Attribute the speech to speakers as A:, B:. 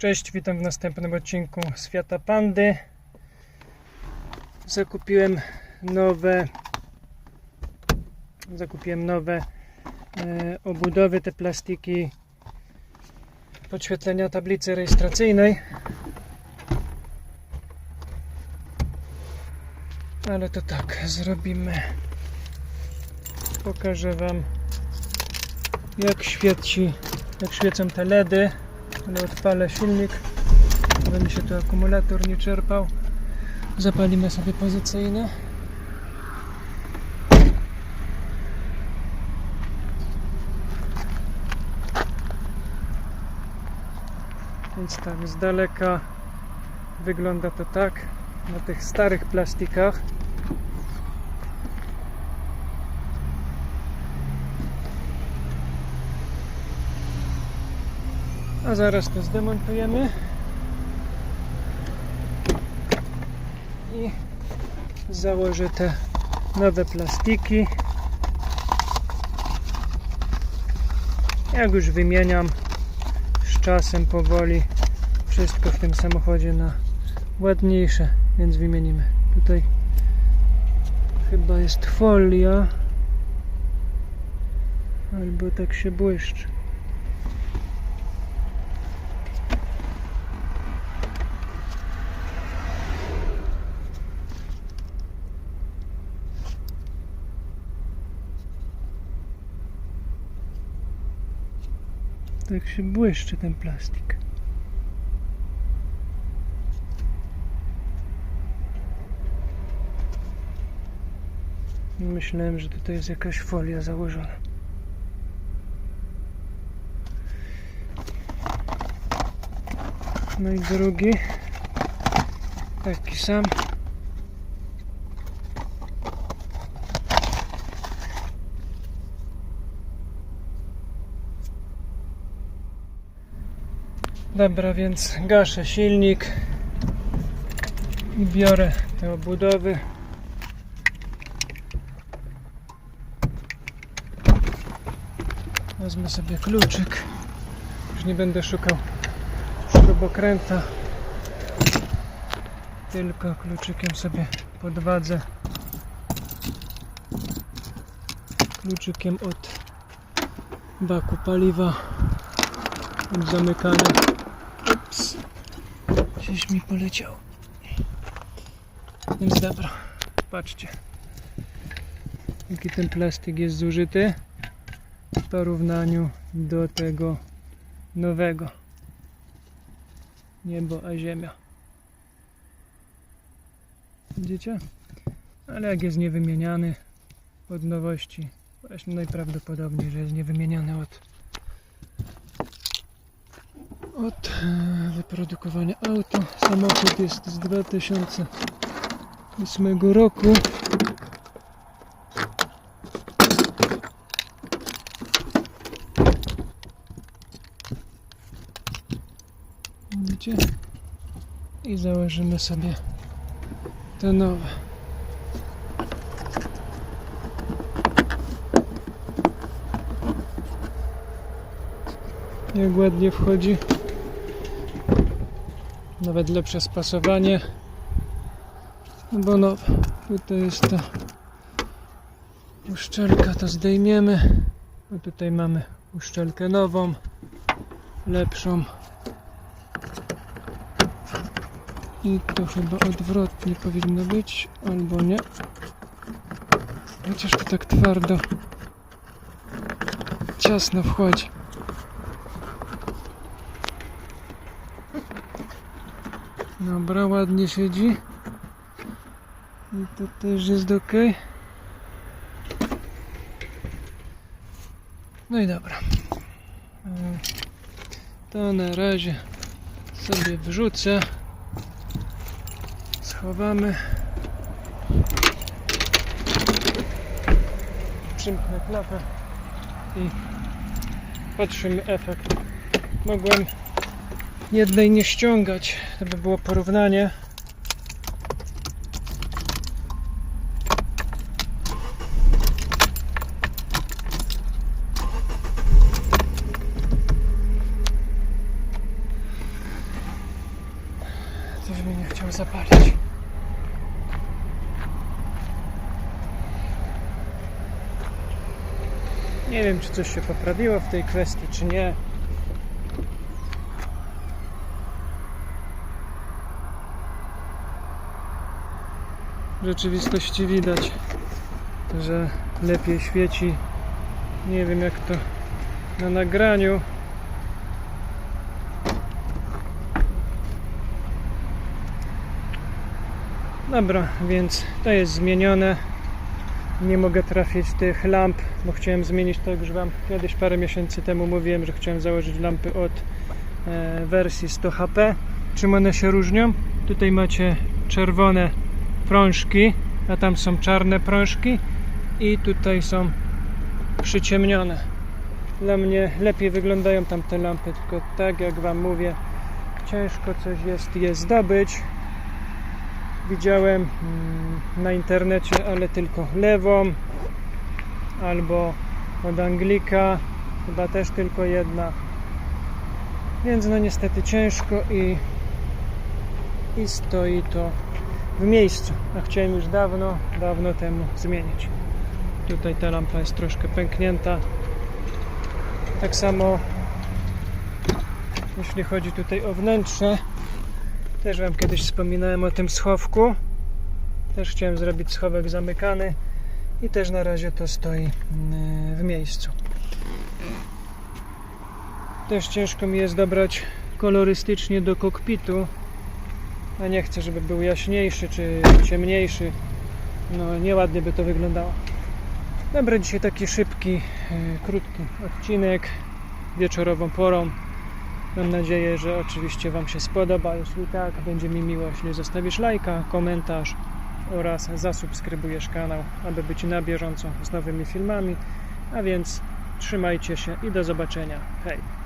A: Cześć, witam w następnym odcinku Świata Pandy. Zakupiłem nowe zakupiłem nowe e, obudowy, te plastiki podświetlenia tablicy rejestracyjnej. Ale to tak, zrobimy. Pokażę Wam jak świeci, jak świecą te LEDy. Ale odpalę silnik, żeby mi się tu akumulator nie czerpał. Zapalimy sobie pozycyjny. Więc tak, z daleka wygląda to tak na tych starych plastikach. A zaraz to zdemontujemy. I założę te nowe plastiki. Jak już wymieniam z czasem powoli wszystko w tym samochodzie na ładniejsze, więc wymienimy. Tutaj chyba jest folia albo tak się błyszczy. Tak się błyszczy ten plastik. Myślałem, że tutaj jest jakaś folia założona. No i drugi. Taki sam. Dobra, więc gaszę silnik i biorę te obudowy. Wezmę sobie kluczyk. Już nie będę szukał śrubokręta. Tylko kluczykiem sobie podwadzę. Kluczykiem od baku paliwa. Od zamykania. Gdzieś mi poleciał. Więc dobra, patrzcie. Jaki ten plastik jest zużyty w porównaniu do tego nowego. Niebo a ziemia. Widzicie? Ale jak jest niewymieniany od nowości, właśnie najprawdopodobniej, że jest niewymieniany od od e, wyprodukowania auta. Samochód jest z 2008 roku. Widzicie? I założymy sobie te nowe. Jak ładnie wchodzi. Nawet lepsze spasowanie. No bo no, tutaj jest ta uszczelka, to zdejmiemy. A tutaj mamy uszczelkę nową, lepszą. I to chyba odwrotnie powinno być, albo nie. Chociaż to tak twardo ciasno wchodzi. Dobra, ładnie siedzi. I to też jest ok. No i dobra. E, To na razie sobie wrzucę. Schowamy. Przymknę klapę i patrzymy efekt. Mogłem jednej nie ściągać, to by było porównanie. Też mi nie chciał zapalić. Nie wiem, czy coś się poprawiło w tej kwestii, czy nie. W rzeczywistości widać, że lepiej świeci. Nie wiem, jak to na nagraniu. Dobra, więc to jest zmienione. Nie mogę trafić tych lamp, bo chciałem zmienić to, już Wam kiedyś parę miesięcy temu mówiłem, że chciałem założyć lampy od e, wersji 100 HP. Czym one się różnią? Tutaj macie czerwone prążki, a tam są czarne prążki i tutaj są przyciemnione. Dla mnie lepiej wyglądają tamte lampy, tylko tak jak Wam mówię, ciężko coś jest je zdobyć. Widziałem mm, na internecie, ale tylko lewą albo od Anglika, chyba też tylko jedna. Więc no niestety ciężko i, i stoi to w miejscu. A chciałem już dawno, dawno temu zmienić. Tutaj ta lampa jest troszkę pęknięta. Tak samo jeśli chodzi tutaj o wnętrze, też Wam kiedyś wspominałem o tym schowku. Też chciałem zrobić schowek zamykany i też na razie to stoi mm, w miejscu. Też ciężko mi jest dobrać kolorystycznie do kokpitu. A nie chcę, żeby był jaśniejszy czy ciemniejszy. No nieładnie by to wyglądało. Dobra, dzisiaj taki szybki, e, krótki odcinek wieczorową porą. Mam nadzieję, że oczywiście Wam się spodoba. Jeśli tak, będzie mi miło, jeśli zostawisz lajka, komentarz oraz zasubskrybujesz kanał, aby być na bieżąco z nowymi filmami. A więc trzymajcie się i do zobaczenia. Hej!